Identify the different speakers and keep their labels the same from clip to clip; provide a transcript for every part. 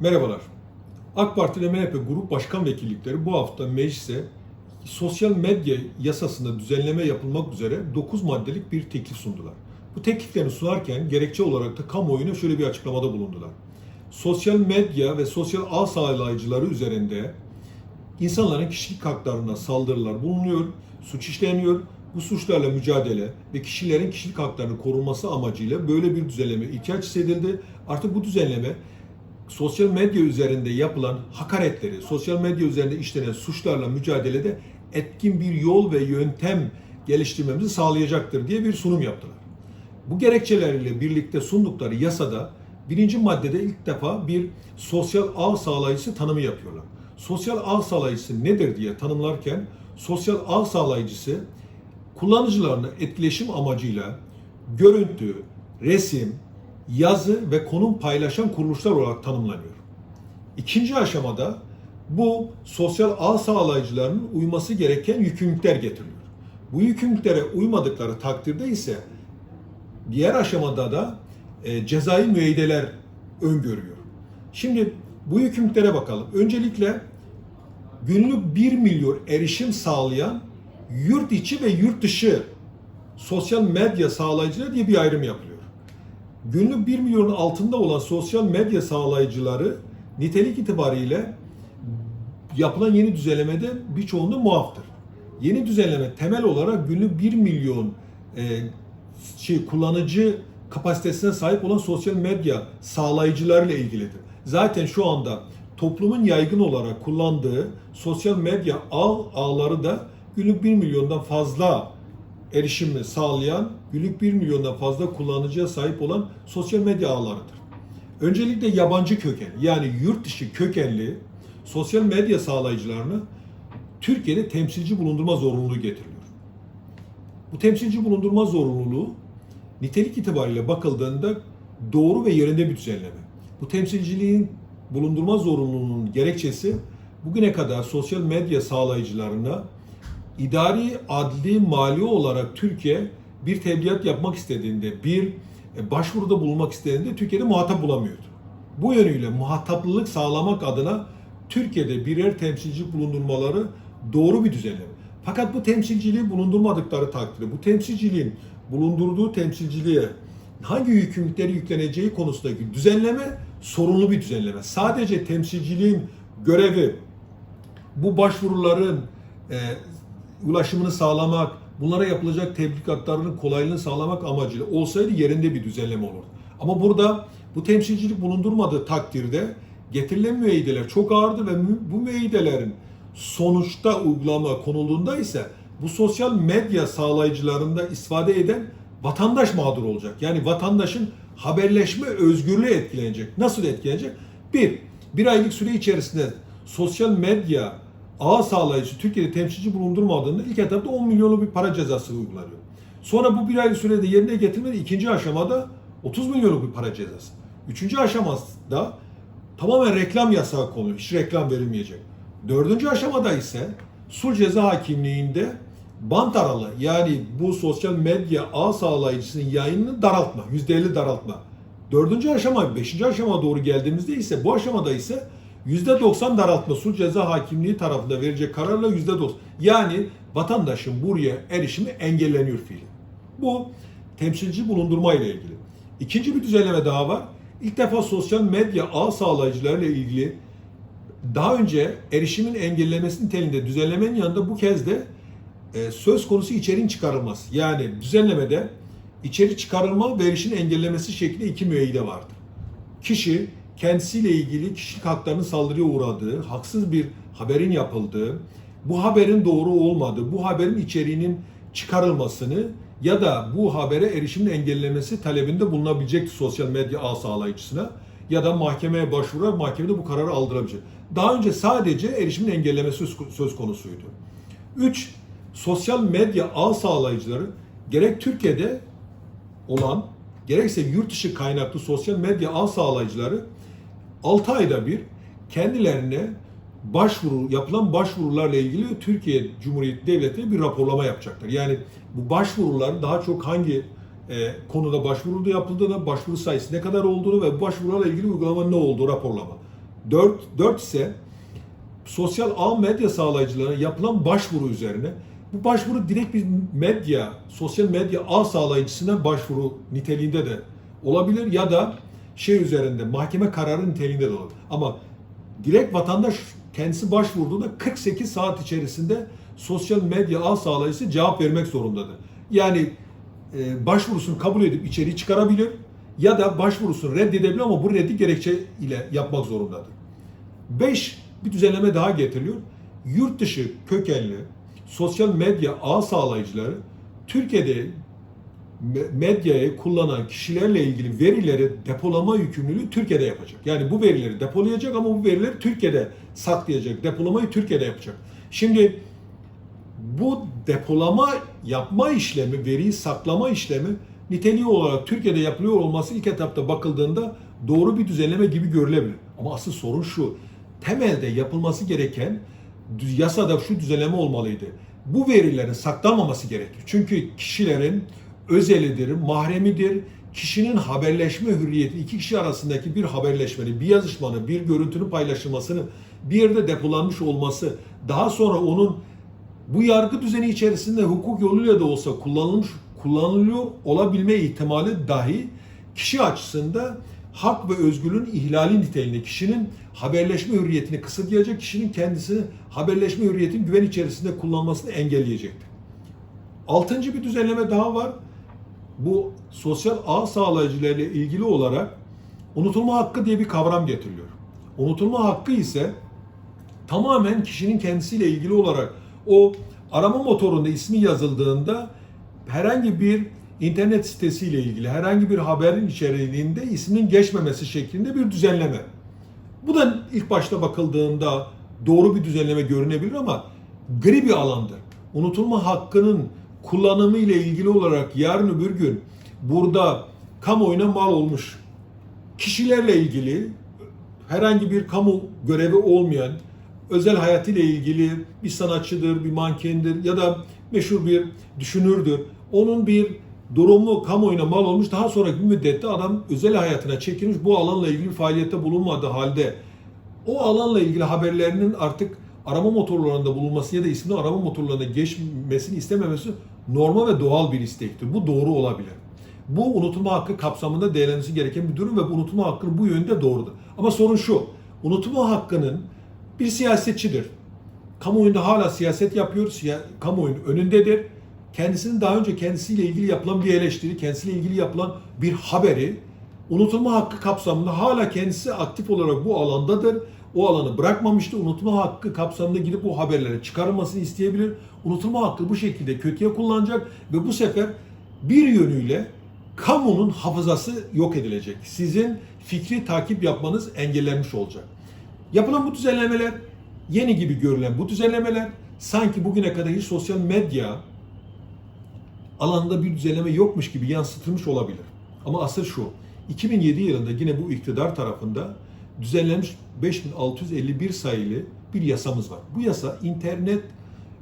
Speaker 1: Merhabalar. AK Parti ve MHP Grup Başkan Vekillikleri bu hafta meclise sosyal medya yasasında düzenleme yapılmak üzere 9 maddelik bir teklif sundular. Bu tekliflerini sunarken gerekçe olarak da kamuoyuna şöyle bir açıklamada bulundular. Sosyal medya ve sosyal ağ sağlayıcıları üzerinde insanların kişilik haklarına saldırılar bulunuyor, suç işleniyor. Bu suçlarla mücadele ve kişilerin kişilik haklarının korunması amacıyla böyle bir düzenleme ihtiyaç hissedildi. Artık bu düzenleme sosyal medya üzerinde yapılan hakaretleri, sosyal medya üzerinde işlenen suçlarla mücadelede etkin bir yol ve yöntem geliştirmemizi sağlayacaktır diye bir sunum yaptılar. Bu gerekçelerle birlikte sundukları yasada birinci maddede ilk defa bir sosyal ağ sağlayıcısı tanımı yapıyorlar. Sosyal ağ sağlayıcısı nedir diye tanımlarken sosyal ağ sağlayıcısı kullanıcılarını etkileşim amacıyla görüntü, resim, yazı ve konum paylaşan kuruluşlar olarak tanımlanıyor. İkinci aşamada bu sosyal ağ sağlayıcılarının uyması gereken yükümlülükler getiriliyor. Bu yükümlülüklere uymadıkları takdirde ise diğer aşamada da e, cezai müeyyideler öngörüyor. Şimdi bu yükümlülüklere bakalım. Öncelikle günlük 1 milyon erişim sağlayan yurt içi ve yurt dışı sosyal medya sağlayıcıları diye bir ayrım yapılıyor. Günlük 1 milyonun altında olan sosyal medya sağlayıcıları nitelik itibariyle yapılan yeni düzenlemede birçoğunda muaftır. Yeni düzenleme temel olarak günlük 1 milyon e, şey kullanıcı kapasitesine sahip olan sosyal medya sağlayıcılarıyla ilgilidir. Zaten şu anda toplumun yaygın olarak kullandığı sosyal medya ağ ağları da günlük 1 milyondan fazla erişimi sağlayan, günlük 1 milyondan fazla kullanıcıya sahip olan sosyal medya ağlarıdır. Öncelikle yabancı köken yani yurt dışı kökenli sosyal medya sağlayıcılarını Türkiye'de temsilci bulundurma zorunluluğu getiriliyor. Bu temsilci bulundurma zorunluluğu nitelik itibariyle bakıldığında doğru ve yerinde bir düzenleme. Bu temsilciliğin bulundurma zorunluluğunun gerekçesi bugüne kadar sosyal medya sağlayıcılarına idari, adli, mali olarak Türkiye bir tebligat yapmak istediğinde, bir e, başvuruda bulunmak istediğinde Türkiye'de muhatap bulamıyordu. Bu yönüyle muhataplılık sağlamak adına Türkiye'de birer temsilci bulundurmaları doğru bir düzenleme. Fakat bu temsilciliği bulundurmadıkları takdirde, bu temsilciliğin bulundurduğu temsilciliğe hangi yükümlülükleri yükleneceği konusundaki düzenleme sorunlu bir düzenleme. Sadece temsilciliğin görevi bu başvuruların e, ulaşımını sağlamak, bunlara yapılacak tebligatlarının kolaylığını sağlamak amacıyla olsaydı yerinde bir düzenleme olurdu. Ama burada bu temsilcilik bulundurmadığı takdirde getirilen müeyyideler çok ağırdı ve bu müeyyidelerin sonuçta uygulama konulduğunda ise bu sosyal medya sağlayıcılarında istifade eden vatandaş mağdur olacak. Yani vatandaşın haberleşme özgürlüğü etkilenecek. Nasıl etkilenecek? Bir, bir aylık süre içerisinde sosyal medya ağ sağlayıcı Türkiye'de temsilci bulundurmadığında ilk etapta 10 milyonluk bir para cezası uygulanıyor. Sonra bu bir aylık sürede yerine getirilmedi. ikinci aşamada 30 milyonluk bir para cezası. Üçüncü aşamada tamamen reklam yasağı konuluyor. Hiç reklam verilmeyecek. Dördüncü aşamada ise sulh ceza hakimliğinde bant aralı yani bu sosyal medya ağ sağlayıcısının yayınını daraltma, %50 daraltma. Dördüncü aşama, beşinci aşama doğru geldiğimizde ise bu aşamada ise %90 daraltma sulh ceza hakimliği tarafında verecek kararla %90. Yani vatandaşın buraya erişimi engelleniyor fiili. Bu temsilci bulundurma ile ilgili. İkinci bir düzenleme daha var. İlk defa sosyal medya ağ sağlayıcılarıyla ilgili daha önce erişimin engellemesi niteliğinde düzenlemenin yanında bu kez de e, söz konusu içeriğin çıkarılması. Yani düzenlemede içeri çıkarılma ve erişimin engellemesi şeklinde iki müeyyide vardır. Kişi kendisiyle ilgili kişilik haklarının saldırıya uğradığı, haksız bir haberin yapıldığı, bu haberin doğru olmadığı, bu haberin içeriğinin çıkarılmasını ya da bu habere erişimin engellemesi talebinde bulunabilecekti sosyal medya ağ sağlayıcısına ya da mahkemeye başvurarak mahkemede bu kararı aldırabilecek. Daha önce sadece erişimin engellemesi söz konusuydu. 3. Sosyal medya ağ sağlayıcıları gerek Türkiye'de olan gerekse yurt dışı kaynaklı sosyal medya ağ sağlayıcıları 6 ayda bir kendilerine başvuru yapılan başvurularla ilgili Türkiye Cumhuriyeti Devleti'ne bir raporlama yapacaklar. Yani bu başvuruların daha çok hangi e, konuda başvuruldu yapıldığını, başvuru sayısı ne kadar olduğunu ve başvurularla ilgili uygulama ne olduğu raporlama. 4, 4 ise sosyal ağ medya sağlayıcılarına yapılan başvuru üzerine. Bu başvuru direkt bir medya, sosyal medya ağ sağlayıcısına başvuru niteliğinde de olabilir ya da şey üzerinde mahkeme kararı niteliğinde de olabilir. Ama direkt vatandaş kendisi başvurduğunda 48 saat içerisinde sosyal medya ağ sağlayıcısı cevap vermek zorundadır. Yani e, başvurusunu kabul edip içeriği çıkarabilir ya da başvurusunu reddedebilir ama bu reddi gerekçe ile yapmak zorundadır. 5 bir düzenleme daha getiriliyor. Yurt dışı kökenli sosyal medya ağ sağlayıcıları Türkiye'de medyayı kullanan kişilerle ilgili verileri depolama yükümlülüğü Türkiye'de yapacak. Yani bu verileri depolayacak ama bu verileri Türkiye'de saklayacak. Depolamayı Türkiye'de yapacak. Şimdi bu depolama yapma işlemi, veriyi saklama işlemi niteliği olarak Türkiye'de yapılıyor olması ilk etapta bakıldığında doğru bir düzenleme gibi görülebilir. Ama asıl sorun şu. Temelde yapılması gereken yasada şu düzenleme olmalıydı. Bu verilerin saklanmaması gerekir. Çünkü kişilerin özelidir, mahremidir. Kişinin haberleşme hürriyeti, iki kişi arasındaki bir haberleşmenin, bir yazışmanın, bir görüntünün paylaşılmasının bir yerde depolanmış olması, daha sonra onun bu yargı düzeni içerisinde hukuk yoluyla da olsa kullanılmış kullanılıyor olabilme ihtimali dahi kişi açısında hak ve özgürlüğün ihlali niteliğinde kişinin haberleşme hürriyetini kısıtlayacak, kişinin kendisini haberleşme hürriyetinin güven içerisinde kullanmasını engelleyecektir. Altıncı bir düzenleme daha var. Bu sosyal ağ sağlayıcılarıyla ilgili olarak unutulma hakkı diye bir kavram getiriliyor. Unutulma hakkı ise tamamen kişinin kendisiyle ilgili olarak o arama motorunda ismi yazıldığında herhangi bir internet sitesiyle ilgili herhangi bir haberin içeriğinde isminin geçmemesi şeklinde bir düzenleme. Bu da ilk başta bakıldığında doğru bir düzenleme görünebilir ama gri bir alandır. Unutulma hakkının kullanımı ile ilgili olarak yarın öbür gün burada kamuoyuna mal olmuş kişilerle ilgili herhangi bir kamu görevi olmayan özel hayatıyla ilgili bir sanatçıdır, bir mankendir ya da meşhur bir düşünürdür. Onun bir durumu kamuoyuna mal olmuş. Daha sonraki bir müddette adam özel hayatına çekilmiş. Bu alanla ilgili faaliyette bulunmadığı halde o alanla ilgili haberlerinin artık arama motorlarında bulunması ya da ismini arama motorlarına geçmesini istememesi normal ve doğal bir istektir. Bu doğru olabilir. Bu unutulma hakkı kapsamında değerlenmesi gereken bir durum ve bu unutulma hakkının bu yönde doğrudur. Ama sorun şu, unutulma hakkının bir siyasetçidir. Kamuoyunda hala siyaset yapıyor, siya, kamuoyunun önündedir. Kendisinin daha önce kendisiyle ilgili yapılan bir eleştiri, kendisiyle ilgili yapılan bir haberi unutulma hakkı kapsamında hala kendisi aktif olarak bu alandadır. O alanı bırakmamıştı. Unutulma hakkı kapsamında gidip o haberleri çıkarılmasını isteyebilir. Unutulma hakkı bu şekilde kötüye kullanacak ve bu sefer bir yönüyle kamunun hafızası yok edilecek. Sizin fikri takip yapmanız engellenmiş olacak. Yapılan bu düzenlemeler, yeni gibi görülen bu düzenlemeler sanki bugüne kadar hiç sosyal medya alanında bir düzenleme yokmuş gibi yansıtılmış olabilir. Ama asıl şu, 2007 yılında yine bu iktidar tarafında düzenlenmiş 5651 sayılı bir yasamız var. Bu yasa internet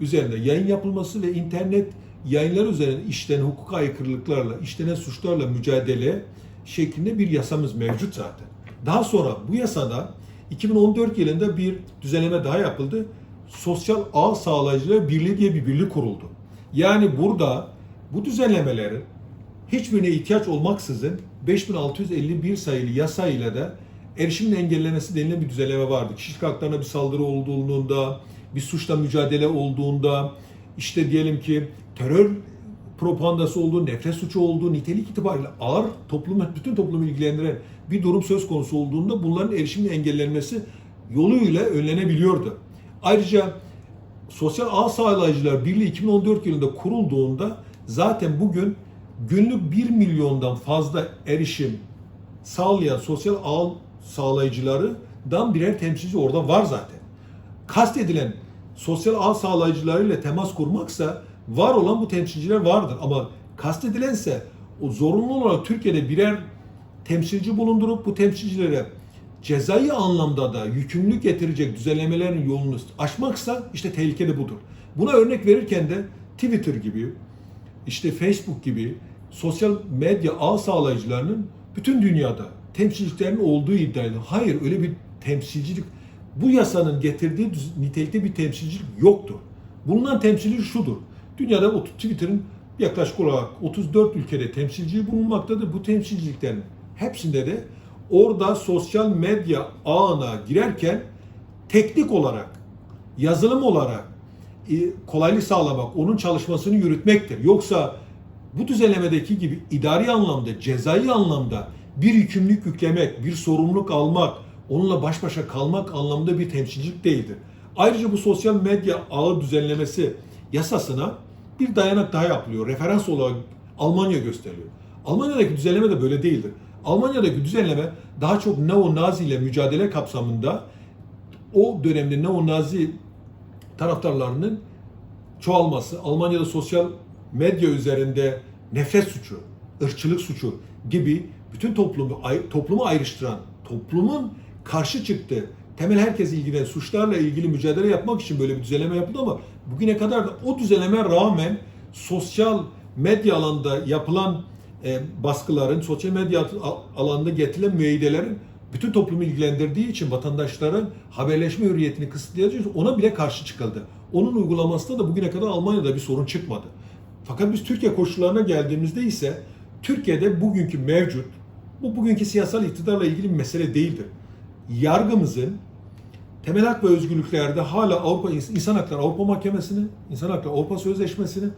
Speaker 1: üzerinde yayın yapılması ve internet yayınlar üzerinde işlenen hukuk aykırılıklarla, işlenen suçlarla mücadele şeklinde bir yasamız mevcut zaten. Daha sonra bu yasada 2014 yılında bir düzenleme daha yapıldı. Sosyal Ağ Sağlayıcılar Birliği diye bir birlik kuruldu. Yani burada bu düzenlemelerin hiçbirine ihtiyaç olmaksızın 5651 sayılı yasa ile de erişimin engellemesi denilen bir düzenleme vardı. Kişilik haklarına bir saldırı olduğunda, bir suçla mücadele olduğunda, işte diyelim ki terör propagandası olduğu, nefret suçu olduğu, nitelik itibariyle ağır toplumu, bütün toplumu ilgilendiren bir durum söz konusu olduğunda bunların erişimin engellenmesi yoluyla önlenebiliyordu. Ayrıca Sosyal Ağ Sağlayıcılar Birliği 2014 yılında kurulduğunda zaten bugün günlük 1 milyondan fazla erişim sağlayan sosyal ağ sağlayıcılarından birer temsilci orada var zaten. Kastedilen sosyal ağ sağlayıcılarıyla temas kurmaksa var olan bu temsilciler vardır ama kastedilense o zorunlu olarak Türkiye'de birer temsilci bulundurup bu temsilcilere cezai anlamda da yükümlülük getirecek düzenlemelerin yolunu açmaksa işte tehlike de budur. Buna örnek verirken de Twitter gibi, işte Facebook gibi sosyal medya ağ sağlayıcılarının bütün dünyada temsilciliklerin olduğu iddia ediliyor. Hayır öyle bir temsilcilik bu yasanın getirdiği nitelikte bir temsilcilik yoktur. Bulunan temsilcilik şudur. Dünyada Twitter'ın yaklaşık olarak 34 ülkede temsilciliği bulunmaktadır. Bu temsilciliklerin hepsinde de orada sosyal medya ağına girerken teknik olarak, yazılım olarak e, kolaylık sağlamak, onun çalışmasını yürütmektir. Yoksa bu düzenlemedeki gibi idari anlamda, cezai anlamda bir yükümlülük yüklemek, bir sorumluluk almak, onunla baş başa kalmak anlamında bir temsilcilik değildir. Ayrıca bu sosyal medya ağı düzenlemesi yasasına bir dayanak daha yapılıyor. Referans olarak Almanya gösteriliyor. Almanya'daki düzenleme de böyle değildir. Almanya'daki düzenleme daha çok neo-nazi ile mücadele kapsamında o dönemde neo-nazi taraftarlarının çoğalması, Almanya'da sosyal medya üzerinde nefret suçu, ırkçılık suçu gibi bütün toplumu toplumu ayrıştıran, toplumun karşı çıktığı, temel herkes ilgilenen suçlarla ilgili mücadele yapmak için böyle bir düzenleme yapıldı ama bugüne kadar da o düzenleme rağmen sosyal medya alanında yapılan e, baskıların, sosyal medya al- alanında getirilen müeyyidelerin bütün toplumu ilgilendirdiği için vatandaşların haberleşme hürriyetini kısıtlayacağı için ona bile karşı çıkıldı. Onun uygulamasında da bugüne kadar Almanya'da bir sorun çıkmadı. Fakat biz Türkiye koşullarına geldiğimizde ise Türkiye'de bugünkü mevcut, bu bugünkü siyasal iktidarla ilgili bir mesele değildir. Yargımızın temel hak ve özgürlüklerde hala Avrupa İns- İnsan Hakları Avrupa Mahkemesi'ni, İnsan Hakları Avrupa Sözleşmesi'ni,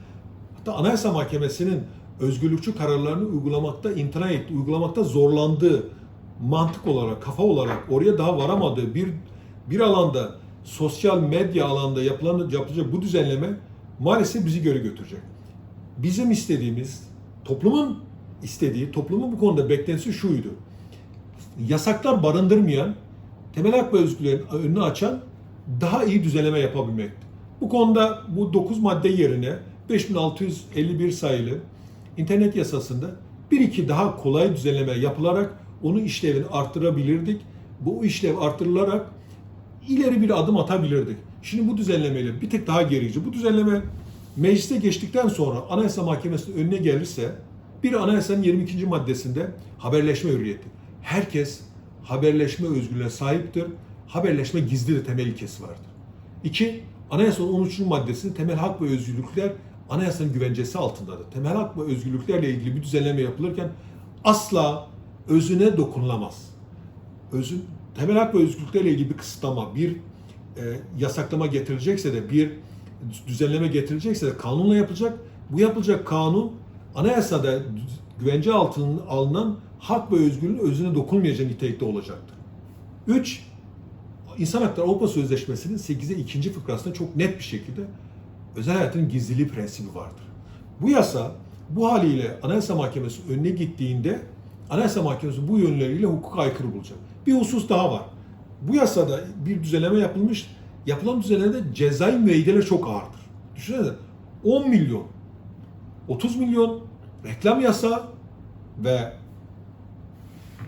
Speaker 1: hatta Anayasa Mahkemesi'nin özgürlükçü kararlarını uygulamakta imtina etti, uygulamakta zorlandığı mantık olarak, kafa olarak oraya daha varamadığı bir bir alanda sosyal medya alanda yapılan yapılacak bu düzenleme maalesef bizi göre götürecek. Bizim istediğimiz, toplumun istediği, toplumun bu konuda beklentisi şuydu. Yasaklar barındırmayan, temel hak ve özgürlüklerin önünü açan daha iyi düzenleme yapabilmekti. Bu konuda bu 9 madde yerine 5651 sayılı internet yasasında bir iki daha kolay düzenleme yapılarak onun işlevini arttırabilirdik. Bu işlev artırılarak ileri bir adım atabilirdik. Şimdi bu düzenlemeyle bir tık daha gerici. Bu düzenleme mecliste geçtikten sonra Anayasa Mahkemesi'nin önüne gelirse bir anayasanın 22. maddesinde haberleşme hürriyeti. Herkes haberleşme özgürlüğüne sahiptir. Haberleşme gizlidir temel ilkesi vardır. İki, anayasanın 13. maddesinde temel hak ve özgürlükler anayasanın güvencesi altındadır. Temel hak ve özgürlüklerle ilgili bir düzenleme yapılırken asla özüne dokunulamaz. Özün, temel hak ve özgürlüklerle ilgili bir kısıtlama, bir e, yasaklama getirilecekse de bir düzenleme getirilecekse de kanunla yapılacak. Bu yapılacak kanun anayasada güvence altına alınan hak ve özgürlüğün özüne dokunmayacağı nitelikte olacaktır. 3. İnsan Hakları Avrupa Sözleşmesi'nin 8'e 2. fıkrasında çok net bir şekilde özel hayatın gizliliği prensibi vardır. Bu yasa bu haliyle Anayasa Mahkemesi önüne gittiğinde Anayasa Mahkemesi bu yönleriyle hukuka aykırı bulacak. Bir husus daha var. Bu yasada bir düzenleme yapılmış. Yapılan düzenlemede cezai müeyyideler çok ağırdır. Düşünsene 10 milyon, 30 milyon reklam yasa ve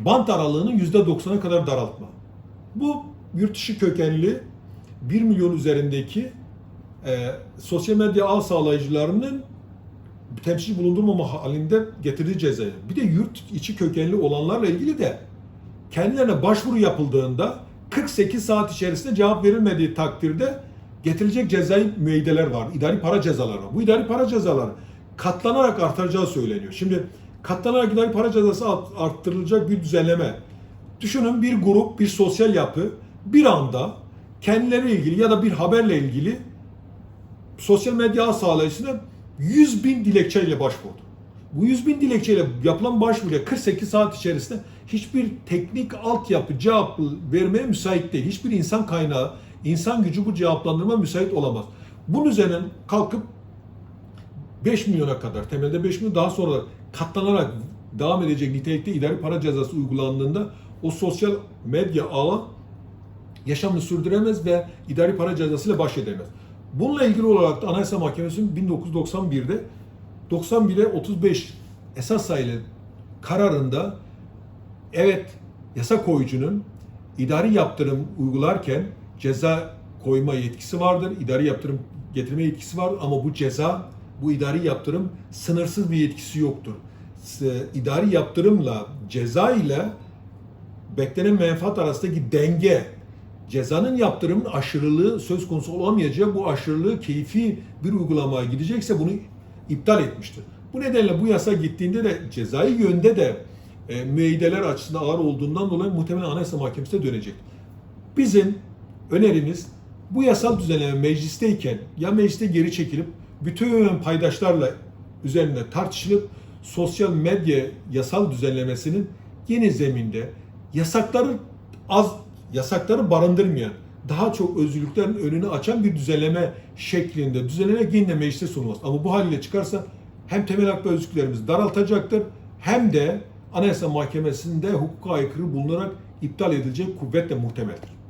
Speaker 1: bant aralığını %90'a kadar daraltma. Bu yurt dışı kökenli 1 milyon üzerindeki e, sosyal medya ağ sağlayıcılarının temsil bulundurmama halinde getirdiği cezayı. Bir de yurt içi kökenli olanlarla ilgili de kendilerine başvuru yapıldığında 48 saat içerisinde cevap verilmediği takdirde getirilecek cezai müeyyideler var. İdari para cezaları var. Bu idari para cezaları katlanarak artacağı söyleniyor. Şimdi katlanarak idari para cezası art- arttırılacak bir düzenleme. Düşünün bir grup, bir sosyal yapı bir anda kendileri ilgili ya da bir haberle ilgili sosyal medya sağlayıcısına 100 bin dilekçeyle başvurdu. Bu 100 bin dilekçeyle yapılan başvuruya 48 saat içerisinde hiçbir teknik altyapı cevap vermeye müsait değil. Hiçbir insan kaynağı, insan gücü bu cevaplandırma müsait olamaz. Bunun üzerine kalkıp 5 milyona kadar, temelde 5 milyon daha sonra katlanarak devam edecek nitelikte idari para cezası uygulandığında o sosyal medya ağı yaşamını sürdüremez ve idari para cezasıyla baş edemez. Bununla ilgili olarak da Anayasa Mahkemesi'nin 1991'de 91'e 35 esas sayılı kararında evet yasa koyucunun idari yaptırım uygularken ceza koyma yetkisi vardır, idari yaptırım getirme yetkisi vardır ama bu ceza, bu idari yaptırım sınırsız bir yetkisi yoktur. İdari yaptırımla ceza ile beklenen menfaat arasındaki denge, cezanın yaptırımın aşırılığı söz konusu olamayacağı bu aşırılığı keyfi bir uygulamaya gidecekse bunu iptal etmiştir. Bu nedenle bu yasa gittiğinde de cezai yönde de e, müeyyideler açısından ağır olduğundan dolayı muhtemelen Anayasa Mahkemesi'ne dönecek. Bizim önerimiz bu yasal düzenleme meclisteyken ya mecliste geri çekilip bütün paydaşlarla üzerinde tartışılıp sosyal medya yasal düzenlemesinin yeni zeminde yasakları az yasakları barındırmayan daha çok özgürlüklerin önünü açan bir düzenleme şeklinde düzenlenerek yine meclise sunulması. Ama bu haliyle çıkarsa hem temel hak ve özgürlüklerimiz daraltacaktır hem de Anayasa Mahkemesi'nde hukuka aykırı bulunarak iptal edilecek kuvvetle muhtemeldir.